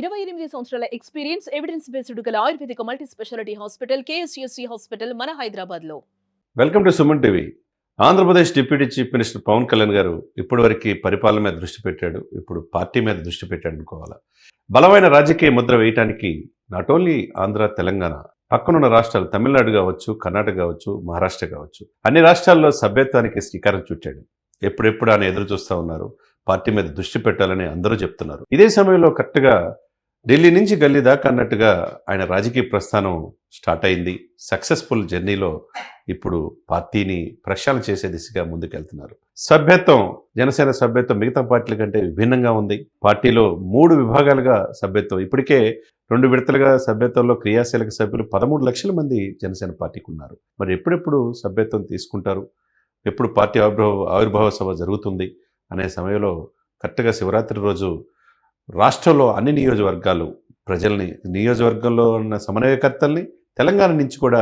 ఇరవై ఎనిమిది సంవత్సరాల ఎక్స్పీరియన్స్ ఎవిడెన్స్ బేస్డ్ గల Ayurvedic multi specialty hospital KSUSC hospital మన హైదరాబాద్లో welcome to Suman TV. Andhra Pradesh deputy chief minister Pawan Kalyan garu ఇప్పటివరకు పరిపాలన మీద దృష్టి పెట్టాడు ఇప్పుడు పార్టీ మీద దృష్టి పెట్టాడు అనుకోవాలా? బలమైన రాజకీయ ముద్ర వేయటానికి నాట్ ఓన్లీ ఆంధ్ర తెలంగాణ పక్కనున్న రాష్ట్రాలు తమిళనాడు కావచ్చు కర్ణాటక కావచ్చు మహారాష్ట్ర కావచ్చు అన్ని రాష్ట్రాల్లో సభ్యత్వానికి శ్రీకారం చుట్టాడు. ఎప్పుడెప్పుడు ఆయన ఎదురు చూస్తూ ఉన్నారు పార్టీ మీద దృష్టి పెట్టాలని అందరూ చెప్తున్నారు. ఇదే సమయంలో కరెక్ట్గా ఢిల్లీ నుంచి గల్లీ దాకా అన్నట్టుగా ఆయన రాజకీయ ప్రస్థానం స్టార్ట్ అయింది. సక్సెస్ఫుల్ జర్నీలో ఇప్పుడు పార్టీని ప్రక్షాళన చేసే దిశగా ముందుకెళ్తున్నారు. సభ్యత్వం జనసేన సభ్యత్వం మిగతా పార్టీల కంటే విభిన్నంగా ఉంది. పార్టీలో మూడు విభాగాలుగా సభ్యత్వం. ఇప్పటికే రెండు విడతలుగా సభ్యత్వంలో క్రియాశీలక సభ్యులు పదమూడు లక్షల మంది జనసేన పార్టీకి ఉన్నారు. మరి ఎప్పుడెప్పుడు సభ్యత్వం తీసుకుంటారు? ఎప్పుడు పార్టీ ఆవిర్భావ ఆవిర్భావ సభ జరుగుతుంది? అనే సమయంలో కరెక్ట్గా శివరాత్రి రోజు రాష్ట్రంలో అన్ని నియోజకవర్గాలు ప్రజల్ని నియోజకవర్గంలో ఉన్న సమన్వయకర్తల్ని తెలంగాణ నుంచి కూడా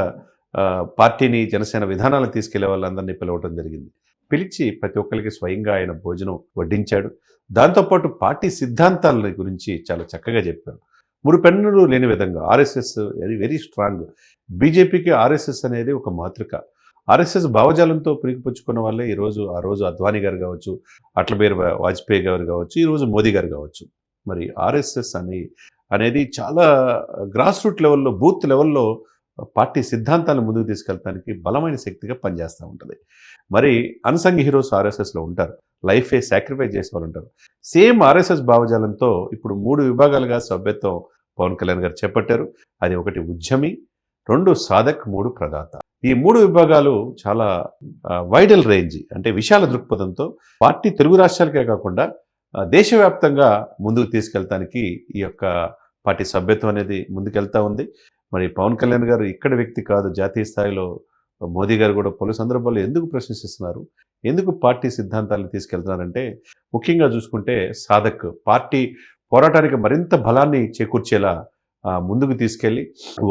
పార్టీని జనసేన విధానాలను తీసుకెళ్ళే వాళ్ళందరినీ పిలవటం జరిగింది. పిలిచి ప్రతి ఒక్కరికి స్వయంగా ఆయన భోజనం వడ్డించాడు. దాంతోపాటు పార్టీ సిద్ధాంతాల గురించి చాలా చక్కగా చెప్పాడు మురుపెన్నులు లేని విధంగా ఆర్ఎస్ఎస్ వెరీ వెరీ స్ట్రాంగ్. బీజేపీకి ఆర్ఎస్ఎస్ అనేది ఒక మాతృక. ఆర్ఎస్ఎస్ భావజాలంతో పురిగిపుచ్చుకున్న వాళ్ళే ఈరోజు ఆ రోజు అద్వానీ గారు కావచ్చు అట్లబేరు వాజ్పేయి గారు కావచ్చు ఈరోజు మోదీ గారు కావచ్చు. మరి ఆర్ఎస్ఎస్ అని అనేది చాలా గ్రాస్ రూట్ లెవెల్లో బూత్ లెవెల్లో పార్టీ సిద్ధాంతాలను ముందుకు తీసుకెళ్ళడానికి బలమైన శక్తిగా పనిచేస్తూ ఉంటుంది. మరి అన్సంగ్ హీరోస్ ఆర్ఎస్ఎస్లో ఉంటారు. లైఫే సాక్రిఫైస్ చేసే వాళ్ళు ఉంటారు. సేమ్ ఆర్ఎస్ఎస్ భావజాలంతో ఇప్పుడు మూడు విభాగాలుగా సభ్యత్వం పవన్ కళ్యాణ్ గారు చేపట్టారు. అది ఒకటి ఉద్యమి రెండు సాధక్ మూడు ప్రదాత. ఈ మూడు విభాగాలు చాలా వైడల్ రేంజ్ అంటే విశాల దృక్పథంతో పార్టీ తెలుగు రాష్ట్రాలకే కాకుండా దేశవ్యాప్తంగా ముందుకు తీసుకెళ్తానికి ఈ యొక్క పార్టీ సభ్యత్వం అనేది ముందుకెళ్తా ఉంది. మరి పవన్ కళ్యాణ్ గారు ఇక్కడ వ్యక్తి కాదు జాతీయ స్థాయిలో మోదీ గారు కూడా పలు సందర్భాల్లో ఎందుకు ప్రశంసిస్తున్నారు ఎందుకు పార్టీ సిద్ధాంతాలను తీసుకెళ్తున్నారంటే ముఖ్యంగా చూసుకుంటే సాధక్ పార్టీ పోరాటానికి మరింత బలాన్ని చేకూర్చేలా ముందుకు తీసుకెళ్ళి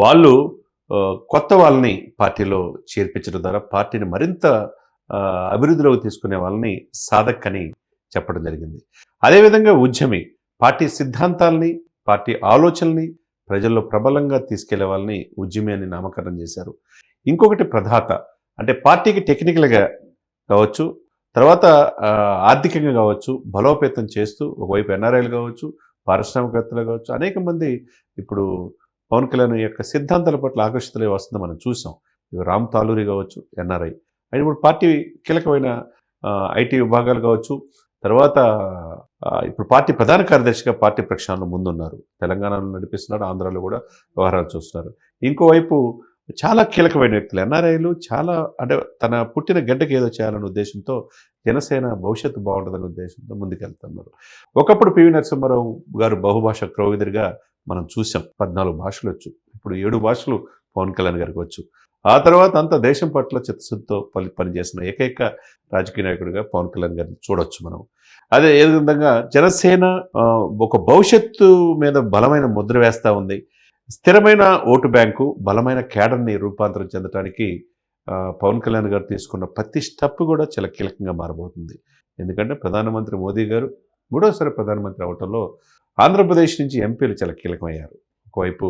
వాళ్ళు కొత్త వాళ్ళని పార్టీలో చేర్పించడం ద్వారా పార్టీని మరింత అభివృద్ధిలోకి తీసుకునే వాళ్ళని సాధక్ అని చెప్పడం జరిగింది. అదేవిధంగా ఉద్యమి పార్టీ సిద్ధాంతాలని పార్టీ ఆలోచనల్ని ప్రజల్లో ప్రబలంగా తీసుకెళ్ళే వాళ్ళని ఉద్యమి అని నామకరణం చేశారు. ఇంకొకటి ప్రధాత అంటే పార్టీకి టెక్నికల్గా కావచ్చు తర్వాత ఆర్థికంగా కావచ్చు బలోపేతం చేస్తూ ఒకవైపు ఎన్ఆర్ఐలు కావచ్చు పారిశ్రామికవేత్తలు కావచ్చు అనేక మంది ఇప్పుడు పవన్ కళ్యాణ్ యొక్క సిద్ధాంతాల పట్ల ఆకర్షితులై వస్తుంది మనం చూసాం. ఇవి రామ్ తాలూరి కావచ్చు ఎన్ఆర్ఐ అయితే ఇప్పుడు పార్టీ కీలకమైన ఐటీ విభాగాలు కావచ్చు తర్వాత ఇప్పుడు పార్టీ ప్రధాన కార్యదర్శిగా పార్టీ ప్రక్షాళన ముందున్నారు. తెలంగాణలో నడిపిస్తున్నారు ఆంధ్రాలో కూడా వ్యవహారాలు చూస్తున్నారు. ఇంకోవైపు చాలా కీలకమైన వ్యక్తులు ఎన్ఆర్ఐలు చాలా అంటే తన పుట్టిన గడ్డకి ఏదో చేయాలనే ఉద్దేశంతో జనసేన భవిష్యత్తు బాగుంటుందనే ఉద్దేశంతో ముందుకెళ్తున్నారు. ఒకప్పుడు పివి నరసింహారావు గారు బహుభాష క్రౌవిదరిగా మనం చూసాం. పద్నాలుగు భాషలు వచ్చు. ఇప్పుడు ఏడు భాషలు పవన్ కళ్యాణ్ గారికి వచ్చు. ఆ తర్వాత అంత దేశం పట్ల చిత్తశుద్ధితో పని పనిచేసిన ఏకైక రాజకీయ నాయకుడిగా పవన్ కళ్యాణ్ గారిని చూడొచ్చు మనం. అదే ఏ విధంగా జనసేన ఒక భవిష్యత్తు మీద బలమైన ముద్ర వేస్తూ ఉంది. స్థిరమైన ఓటు బ్యాంకు బలమైన కేడర్ని రూపాంతరం చెందడానికి పవన్ కళ్యాణ్ గారు తీసుకున్న ప్రతి స్టెప్ కూడా చాలా కీలకంగా మారబోతుంది. ఎందుకంటే ప్రధానమంత్రి మోదీ గారు మూడోసారి ప్రధానమంత్రి అవటంలో ఆంధ్రప్రదేశ్ నుంచి ఎంపీలు చాలా కీలకమయ్యారు. ఒకవైపు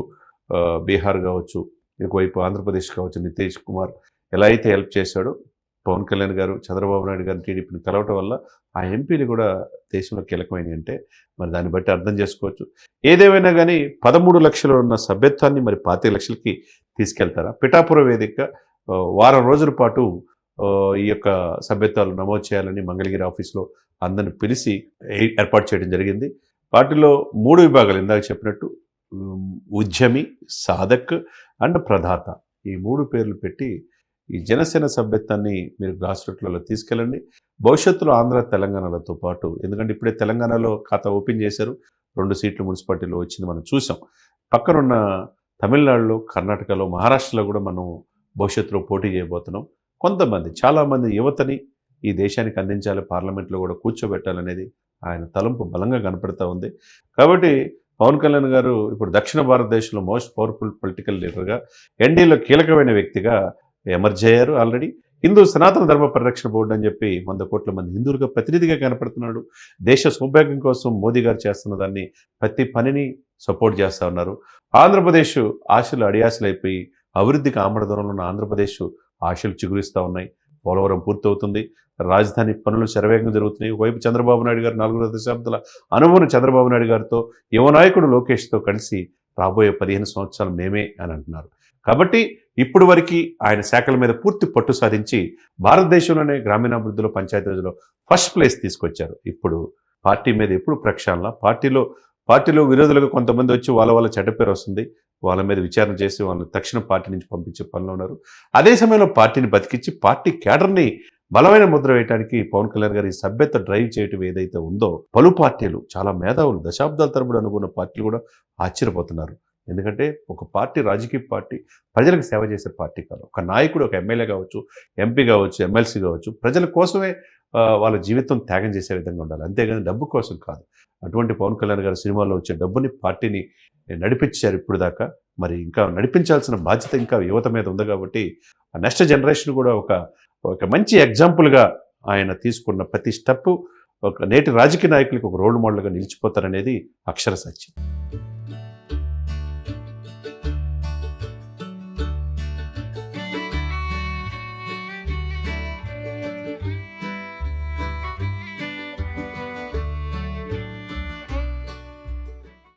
బీహార్ కావచ్చు ఇంకోవైపు ఆంధ్రప్రదేశ్ కావచ్చు నితీష్ కుమార్ ఎలా అయితే హెల్ప్ చేశాడో పవన్ కళ్యాణ్ గారు చంద్రబాబు నాయుడు గారు టీడీపీని కలవటం వల్ల ఆ ఎంపీలు కూడా దేశంలో కీలకమైనవి అంటే మరి దాన్ని బట్టి అర్థం చేసుకోవచ్చు. ఏదేమైనా కానీ పదమూడు లక్షలు ఉన్న సభ్యత్వాన్ని మరి పాతిక లక్షలకి తీసుకెళ్తారా? పిఠాపుర వేదిక వారం రోజుల పాటు ఈ యొక్క సభ్యత్వాలు నమోదు చేయాలని మంగళగిరి ఆఫీస్లో అందరిని పిలిచి ఏర్పాటు చేయడం జరిగింది. వాటిలో మూడు విభాగాలు ఇందాక చెప్పినట్టు ఉద్యమి సాధక్ అండ్ ప్రధాత. ఈ మూడు పేర్లు పెట్టి ఈ జనసేన సభ్యత్వాన్ని మీరు గ్రాస్ రూట్లలో తీసుకెళ్ళండి. భవిష్యత్తులో ఆంధ్ర తెలంగాణలతో పాటు ఎందుకంటే ఇప్పుడే తెలంగాణలో ఖాతా ఓపెన్ చేశారు. రెండు సీట్లు మున్సిపాలిటీలో వచ్చింది మనం చూసాం. పక్కనున్న తమిళనాడులో కర్ణాటకలో మహారాష్ట్రలో కూడా మనం భవిష్యత్తులో పోటీ చేయబోతున్నాం. కొంతమంది చాలామంది యువతని ఈ దేశానికి అందించాలి పార్లమెంట్లో కూడా కూర్చోబెట్టాలనేది ఆయన తలంపు బలంగా కనపడతా ఉంది. కాబట్టి పవన్ కళ్యాణ్ గారు ఇప్పుడు దక్షిణ భారతదేశంలో మోస్ట్ పవర్ఫుల్ పొలిటికల్ లీడర్గా ఎన్డీలో కీలకమైన వ్యక్తిగా ఎమర్జ్ అయ్యారు ఆల్రెడీ. హిందూ సనాతన ధర్మ పరిరక్షణ బోర్డు అని చెప్పి వంద కోట్ల మంది హిందువులుగా ప్రతినిధిగా కనపడుతున్నాడు. దేశ సౌభాగ్యం కోసం మోదీ గారు చేస్తున్న దాన్ని ప్రతి పనిని సపోర్ట్ చేస్తూ ఉన్నారు. ఆంధ్రప్రదేశ్ ఆశలు అడియాశలు అయిపోయి అభివృద్ధికి ఆమడ దూరంలో ఉన్న ఆంధ్రప్రదేశ్ ఆశలు చిగురిస్తూ ఉన్నాయి. పోలవరం పూర్తవుతుంది. రాజధాని పనులు శరవేగంగా జరుగుతున్నాయి. ఒకవైపు చంద్రబాబు నాయుడు గారు నాలుగున్నర దశాబ్దాల అనుభవం చంద్రబాబు నాయుడు గారితో యువ నాయకుడు లోకేష్తో కలిసి రాబోయే పదిహేను సంవత్సరాలు మేమే అని అంటున్నారు. కాబట్టి ఇప్పుడు వరకు ఆయన శాఖల మీద పూర్తి పట్టు సాధించి భారతదేశంలోనే గ్రామీణాభివృద్ధిలో పంచాయతీరాజ్లో ఫస్ట్ ప్లేస్ తీసుకొచ్చారు. ఇప్పుడు పార్టీ మీద ఎప్పుడు ప్రక్షాళన? పార్టీలో పార్టీలో విరోధులకు కొంతమంది వచ్చి వాళ్ళ వాళ్ళ చెడ్డ పేరు వస్తుంది. వాళ్ళ మీద విచారణ చేసి వాళ్ళని తక్షణ పార్టీ నుంచి పంపించే పనిలో ఉన్నారు. అదే సమయంలో పార్టీని బతికించి పార్టీ కేడర్ని బలమైన ముద్ర వేయడానికి పవన్ కళ్యాణ్ గారి సభ్యత డ్రైవ్ చేయటం ఏదైతే ఉందో పలు పార్టీలు చాలా మేధావులు దశాబ్దాల తరబడి అనుకున్న పార్టీలు కూడా ఆశ్చర్యపోతున్నారు. ఎందుకంటే ఒక పార్టీ రాజకీయ పార్టీ ప్రజలకు సేవ చేసే పార్టీ కాదు. ఒక నాయకుడు ఒక ఎమ్మెల్యే కావచ్చు ఎంపీ కావచ్చు ఎమ్మెల్సీ కావచ్చు ప్రజల కోసమే వాళ్ళ జీవితం త్యాగం చేసే విధంగా ఉండాలి. అంతేగాని డబ్బు కోసం కాదు. అటువంటి పవన్ కళ్యాణ్ గారి సినిమాలో వచ్చే డబ్బుని పార్టీని నడిపించారు ఇప్పుడు దాకా. మరి ఇంకా నడిపించాల్సిన బాధ్యత ఇంకా యువత మీద ఉంది కాబట్టి నెక్స్ట్ జనరేషన్ కూడా ఒక ఒక మంచి ఎగ్జాంపుల్గా ఆయన తీసుకున్న ప్రతి స్టెప్ ఒక నేటి రాజకీయ నాయకులకు ఒక రోల్ మోడల్గా నిలిచిపోతారనేది అక్షర సత్యం.